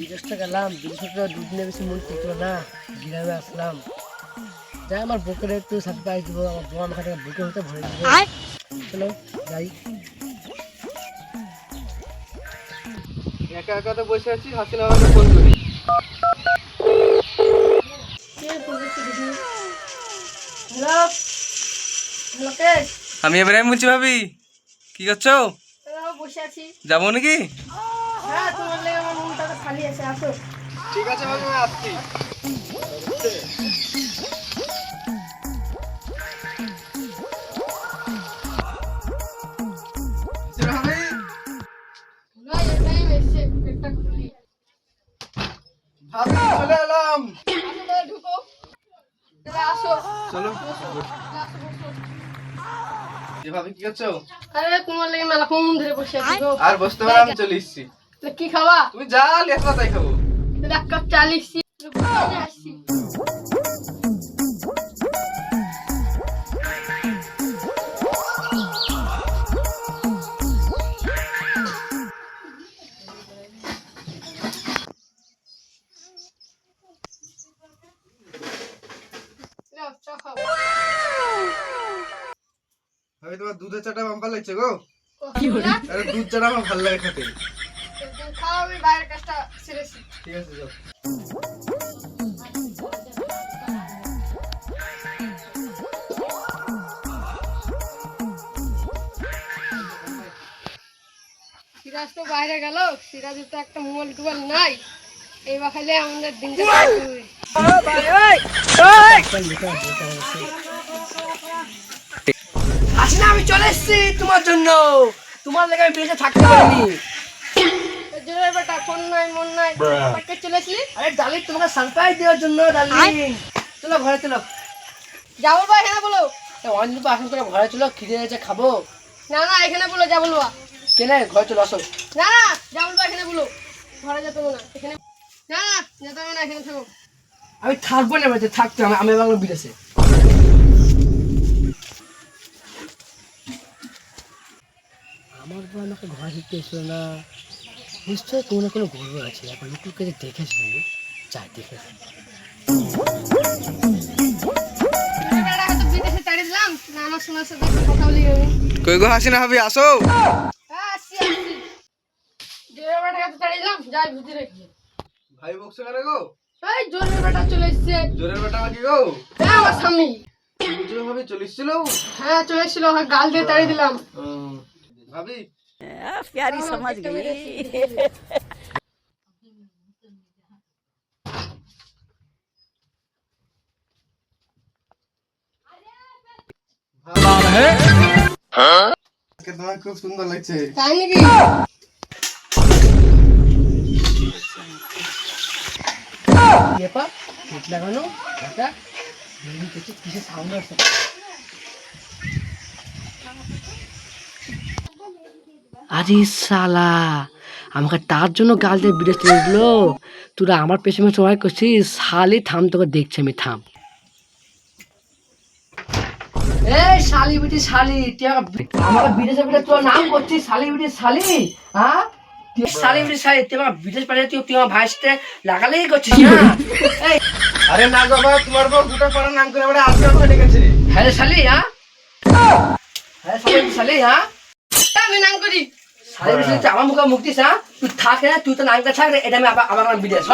বিদেশটা গেলাম বিদেশে দুধ নিয়ে বেশি মন টিকলো না গ্রামে আসলাম। যাই আমার বুকের একটু সারপ্রাইজ দিব আমার বউ আমাকে থেকে বুকে হতে ভরে দিব চলো যাই। একা একা তো বসে আছি হাসিনা আমাকে ফোন করি। আমি এবারে বলছি ভাবি কি করছ? হ্যালো বসে আছি। যাব নাকি? হ্যাঁ তোমার লেগে আমার আছে আসো। ঠিক আছে ভাবি আমি আসছি। চলে এলাম। চলো। যে কি করছ? আরে তোমার লেগে মেলা কম ধরে বসে আছি আর বসতে পারে আমি চলে এসছি। কি খাবা? তুমি যা লেখা তাই খাব। এক কাপ চা লিখছি। ভাবি তোমার দুধের চাটা বাম্পার লাগছে গো। আরে দুধ চাটা আমার ভালো লাগে খেতে। আমি বাইরের কাজটা সেরেছি। ঠিক আছে যাও। সিরাজ তো বাইরে গেল সিরাজের তো একটা মোবাইল টোবাইল নাই। এইবার খাইলে আমাদের কাটবে। আসলে আমি চলে এসেছি তোমার জন্য। তোমার লেগে আমি বেঁচে থাকতে পারিনি। এই জন্য বেটা ফোন নাই মন নাই তাকে চলে আরে ডার্লিং তোমাকে সারপ্রাইজ দেওয়ার জন্য ডার্লিং চলো ঘরে চলো। যাব বা এখানে বলো। অঞ্জলি আসন করে ঘরে চলো। খিদে আছে খাব। না না এখানে বলো যা বলবা কেনে ঘরে চলো আসো। না না যা বলবা এখানে বলো। ঘরে যেতে না এখানে না না যেতে না এখানে থাকো আমি থাকব না বাড়িতে থাকতে আমি আমি বাংলা বিদেশে। আমার বউ আমাকে ঘর এসলো না। নিশ্চয়ই কোনো না কোনো গর্ব আছে। এখন লুকুর কাছে দেখেছি যাই দেখেছি তাড়িয়ে দিলাম নানা শোনার সাথে একটু কথা বলি আমি কই গো হাসিনা ভাবি আসো। হ্যাঁ যাই ভাই বকছো কেন গো? এই জোরের বেটা চলে এসছে জোরের বেটা নাকি গো? হ্যাঁ আমার স্বামী ভাবি চলে এসছিল? হ্যাঁ চলে এসেছিল গাল দিয়ে তাড়িয়ে দিলাম। ভাবি प्यारी समझ गई আজকে তোমার খুব সুন্দর লাগছে তাই নাকি পেপা গেট লাগানো একটা বেরিয়ে গেছে কিসের সাউন্ড আছে আরে শালা আমাকে তার জন্য গাল দিয়ে বিদেশ চলে দিল তোরা আমার পেছনে সময় করছিস শালি থাম তোকে দেখছি আমি থাম। এই শালি বিটি শালি আমার বিদেশে বিদেশ তোর নাম করছিস শালি বিটি শালি হ্যাঁ? শালি বিটি শালি তুই আমার বিদেশ পাঠিয়ে তুই তুই আমার ভাইসতে লাগালেই করছিস না আরে না তোমার বউ নাম করে আমরা আজকে হ্যাঁ শালি হ্যাঁ? হ্যাঁ শালি শালি হ্যাঁ? আমি নাম করি। আমার মুখে মুক্তি হ্যাঁ? তুই থাক না তুই তো নামটা থাক রে এটা আমি আবার আমার বিদেশ